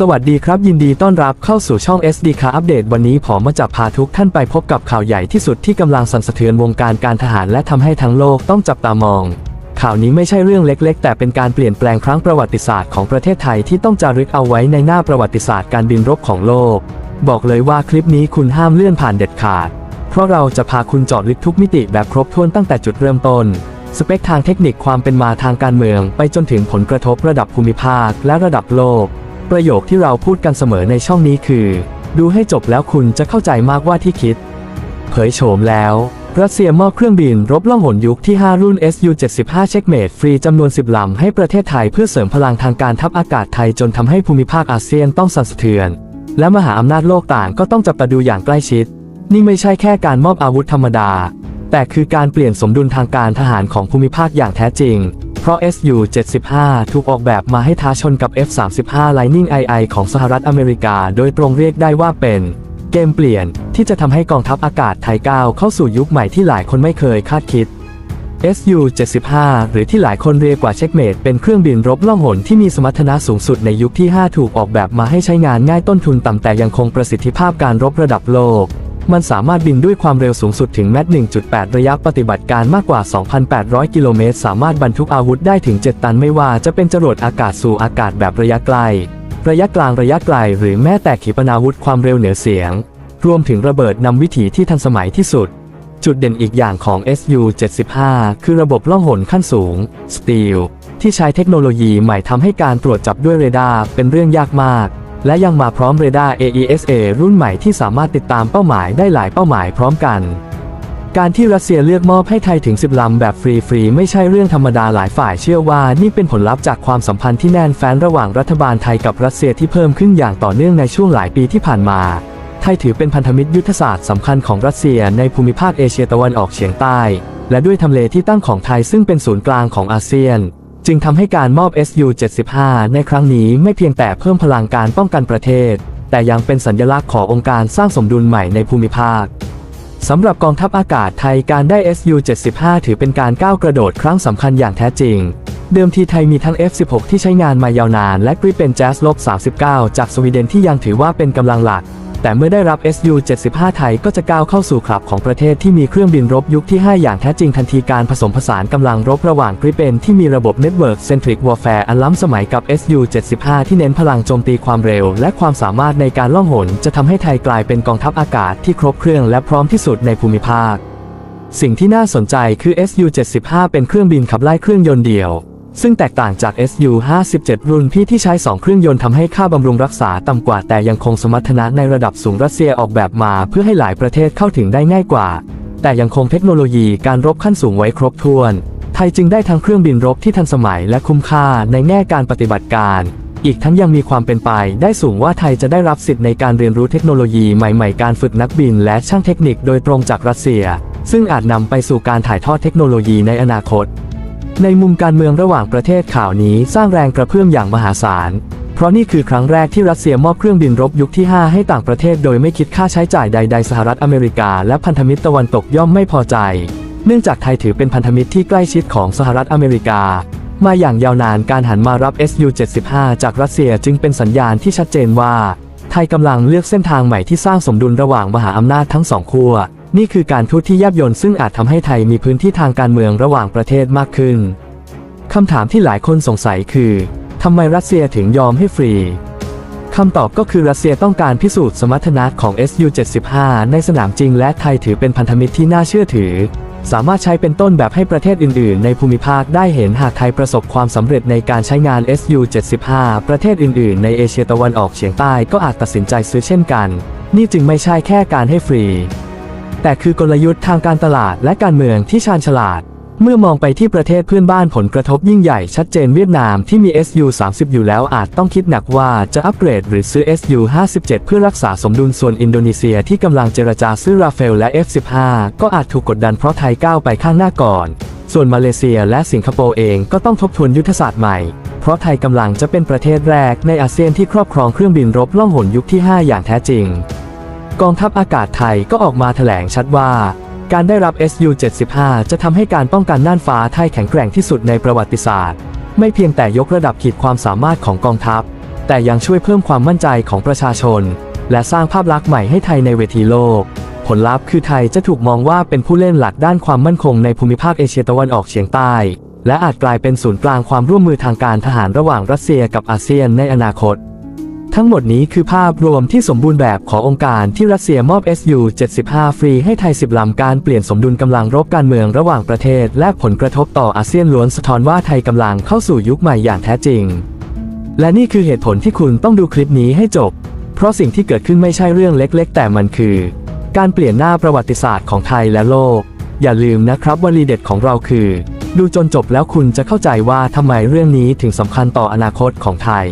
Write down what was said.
สวัสดีครับ ยินดีต้อนรับเข้าสู่ช่อง SD Car Update วันนี้ผมมาจะพาทุกท่านไปพบกับข่าวใหญ่ที่สุดที่กำลังสั่นสะเทือนวงการการทหารและทำให้ทั้งโลกต้องจับตามอง ข่าวนี้ไม่ใช่เรื่องเล็ก ๆ แต่เป็นการเปลี่ยนแปลงครั้งประวัติศาสตร์ของประเทศไทยที่ต้องจารึกเอาไว้ในหน้าประวัติศาสตร์การบินรบของโลก บอกเลยว่าคลิปนี้คุณห้ามเลื่อนผ่านเด็ดขาด เพราะเราจะพาคุณเจาะลึกทุกมิติแบบครบถ้วนตั้งแต่จุดเริ่มต้นสเปคทางเทคนิคความเป็นมาทางการเมือง ไปจนถึงผลกระทบระดับภูมิภาคและระดับโลก ประโยคที่เราพูดกันเสมอในช่องนี้คือ ดูให้จบแล้วคุณจะเข้าใจมากว่าที่คิด เผยโฉมแล้ว รัสเซียมอบเครื่องบินรบล่องหนยุคที่ 5 รุ่น Su-75 เช็คเมดฟรีจำนวน 10 ลำให้ประเทศไทยเพื่อเสริมพลังทางการทัพอากาศไทยจนทำให้ภูมิภาคอาเซียนต้องสั่นสะเทือน และมหาอำนาจโลกต่างก็ต้องจับตาดูอย่างใกล้ชิด นี่ไม่ใช่แค่การมอบอาวุธธรรมดา แต่คือการเปลี่ยนสมดุลทางการทหารของภูมิภาคอย่างแท้จริง เพราะ Su-75 ถูกออกแบบมาให้ท้าชนกับ F-35 Lightning II ของสหรัฐอเมริกา โดยตรงเรียกได้ว่าเป็นเกมเปลี่ยนที่จะทำให้กองทัพอากาศไทยก้าวเข้าสู่ยุคใหม่ที่หลายคนไม่เคยคาดคิด Su-75 หรือที่หลายคนเรียกว่าเช็คเมดเป็นเครื่องบินรบล่องหนที่มีสมรรถนะสูงสุดในยุคที่ 5 ถูกออกแบบมาให้ใช้งานง่ายต้นทุนต่ำแต่ยังคงประสิทธิภาพการรบระดับโลก มันสามารถบินด้วยความเร็วสูงสุดถึงแมต1.8 ระยะปฏิบัติการมากกว่า 2,800 กิโลเมตร สามารถบรรทุกอาวุธได้ถึง 7 ตันไม่ว่าจะเป็นจรวดอากาศสู่อากาศแบบระยะไกล ระยะกลางระยะไกล หรือแม้แต่ขีปนาวุธความเร็วเหนือเสียง รวมถึงระเบิดนำวิถีที่ทันสมัยที่สุด จุดเด่นอีกอย่างของ Su-75 คือระบบล่องหนขั้นสูง Steel ที่ใช้เทคโนโลยีใหม่ทำให้การตรวจจับด้วยเรดาร์เป็นเรื่องยากมาก และยังมาพร้อมเรดาร์ AESA รุ่นใหม่ที่สามารถติดตามเป้าหมายได้หลายเป้าหมายพร้อมกัน การที่รัสเซียเลือกมอบให้ไทยถึง 10 ลำแบบฟรีๆ ไม่ใช่เรื่องธรรมดาหลายฝ่ายเชื่อว่า นี่เป็นผลลัพธ์จากความสัมพันธ์ที่แน่นแฟ้นระหว่างรัฐบาลไทยกับรัสเซียที่เพิ่มขึ้นอย่างต่อเนื่องในช่วงหลายปีที่ผ่านมาไทยถือเป็นพันธมิตรยุทธศาสตร์สำคัญของรัสเซียในภูมิภาคเอเชียตะวันออกเฉียงใต้ และด้วยทำเลที่ตั้งของไทยซึ่งเป็นศูนย์กลางของอาเซียน จึงทำให้การมอบ Su-75 ในครั้งนี้ไม่เพียงแต่เพิ่มพลังการป้องกันประเทศ แต่ยังเป็นสัญลักษณ์ขององค์การสร้างสมดุลใหม่ในภูมิภาคสำหรับกองทัพอากาศไทยการได้ Su-75 ถือเป็นการก้าวกระโดดครั้งสำคัญอย่างแท้จริง เดิมทีไทยมีทั้ง F-16 ที่ใช้งานมายาวนาน และกริปเป็นแจ๊สลบ39 จากสวีเดนที่ยังถือว่าเป็นกำลังหลัก แต่เมื่อได้รับ Su-75 ไทยก็จะก้าวเข้าสู่คลับของประเทศที่มีเครื่องบินรบยุคที่ 5 อย่างแท้จริงทันทีการผสมผสานกำลังรบระหว่างกริเปนที่มีระบบ Network Centric Warfare อันล้ำสมัยกับ Su-75 ที่เน้นพลังโจมตีความเร็ว และความสามารถในการล่องหน จะทำให้ไทยกลายเป็นกองทัพอากาศที่ครบเครื่องและพร้อมที่สุดในภูมิภาค สิ่งที่น่าสนใจคือ Su-75 เป็นเครื่องบินขับไล่เครื่องยนต์เดียว ซึ่งแตกต่างจาก Su-57 รุ่นพี่ที่ใช้ 2 เครื่องยนต์ทำให้ค่าบำรุงรักษาต่ำกว่าแต่ยังคงสมรรถนะในระดับสูงรัสเซียออกแบบมาเพื่อให้หลายประเทศเข้าถึงได้ง่ายกว่า แต่ยังคงเทคโนโลยีการรบขั้นสูงไว้ครบถ้วน ไทยจึงได้ทั้งเครื่องบินรบที่ทันสมัยและคุ้มค่าในแง่การปฏิบัติการ อีกทั้งยังมีความเป็นไปได้สูงว่าไทยจะได้รับสิทธิ์ในการเรียนรู้เทคโนโลยีใหม่ๆ การฝึกนักบินและช่างเทคนิคโดยตรงจากรัสเซีย ซึ่งอาจนำไปสู่การถ่ายทอดเทคโนโลยีในอนาคต ในมุมการเมืองระหว่างประเทศข่าวนี้สร้างแรงกระเพื่อมอย่างมหาศาล เพราะนี่คือครั้งแรกที่รัสเซียมอบเครื่องบินรบยุคที่ 5 ให้ต่างประเทศโดยไม่คิดค่าใช้จ่ายใด ๆ สหรัฐอเมริกา และพันธมิตรตะวันตกย่อมไม่พอใจ เนื่องจากไทยถือเป็นพันธมิตรที่ใกล้ชิดของสหรัฐอเมริกา มาอย่างยาวนานการหันมารับ Su-75 จากรัสเซียจึงเป็นสัญญาณที่ชัดเจนว่า ไทยกำลังเลือกเส้นทางใหม่ที่สร้างสมดุลระหว่างมหาอำนาจทั้งสองขั้ว นี่คือการทูตที่แยบยลซึ่งอาจทำให้ไทยมีพื้นที่ทางการเมืองระหว่างประเทศมากขึ้นคำถามที่หลายคนสงสัยคือทำไมรัสเซียถึงยอมให้ฟรีคำตอบก็คือรัสเซียต้องการพิสูจน์สมรรถนะของ Su-75 ในสนามจริงและไทยถือเป็นพันธมิตรที่น่าเชื่อถือ สามารถใช้เป็นต้นแบบให้ประเทศอื่น ๆ ในภูมิภาคได้เห็นหากไทยประสบความสำเร็จในการใช้งาน Su-75 ประเทศอื่น ๆ ในเอเชียตะวันออกเฉียงใต้ก็อาจตัดสินใจซื้อเช่นกัน นี่จึงไม่ใช่แค่การให้ฟรี แต่คือกลยุทธ์ทางการตลาดและการเมืองที่ชาญฉลาด เมื่อมองไปที่ประเทศเพื่อนบ้านผลกระทบยิ่งใหญ่ชัดเจนเวียดนามที่มี Su-30 อยู่แล้วอาจต้องคิดหนักว่าจะอัปเกรดหรือซื้อ Su-57 เพื่อรักษาสมดุลส่วนอินโดนีเซียที่กำลังเจรจาซื้อราเฟลและ F-15 ก็อาจถูกกดดันเพราะไทยก้าวไปข้างหน้าก่อน ส่วนมาเลเซียและสิงคโปร์เองก็ต้องทบทวนยุทธศาสตร์ใหม่เพราะไทยกำลังจะเป็นประเทศแรกในอาเซียนที่ครอบครองเครื่องบินรบล่องหนยุคที่ 5 อย่างแท้จริง กองทัพอากาศไทยก็ออกมาแถลงชัดว่า การได้รับ Su-75 จะทำให้การป้องกันน่านฟ้าไทยแข็งแกร่งที่สุดในประวัติศาสตร์ ไม่เพียงแต่ยกระดับขีดความสามารถของกองทัพ แต่ยังช่วยเพิ่มความมั่นใจของประชาชน และสร้างภาพลักษณ์ใหม่ให้ไทยในเวทีโลก ผลลัพธ์คือไทยจะถูกมองว่าเป็นผู้เล่นหลักด้านความมั่นคงในภูมิภาคเอเชียตะวันออกเฉียงใต้ และอาจกลายเป็นศูนย์กลางความร่วมมือทางการทหารระหว่างรัสเซียกับอาเซียนในอนาคต ทั้งหมดนี้คือภาพรวมที่สมบูรณ์แบบขององค์การที่รัสเซียมอบ Su-75 ฟรีให้ไทย 10 ลำการเปลี่ยนสมดุลกำลังรบการเมืองระหว่างประเทศ และผลกระทบต่ออาเซียนล้วนสะท้อนว่าไทยกำลังเข้าสู่ยุคใหม่อย่างแท้จริง และนี่คือเหตุผลที่คุณต้องดูคลิปนี้ให้จบ เพราะสิ่งที่เกิดขึ้นไม่ใช่เรื่องเล็ก ๆ แต่มันคือ การเปลี่ยนหน้าประวัติศาสตร์ของไทยและโลก อย่าลืมนะครับวลีเด็ดของเราคือ ดูจนจบแล้วคุณจะเข้าใจว่าทำไมเรื่องนี้ถึงสำคัญต่ออนาคตของไทย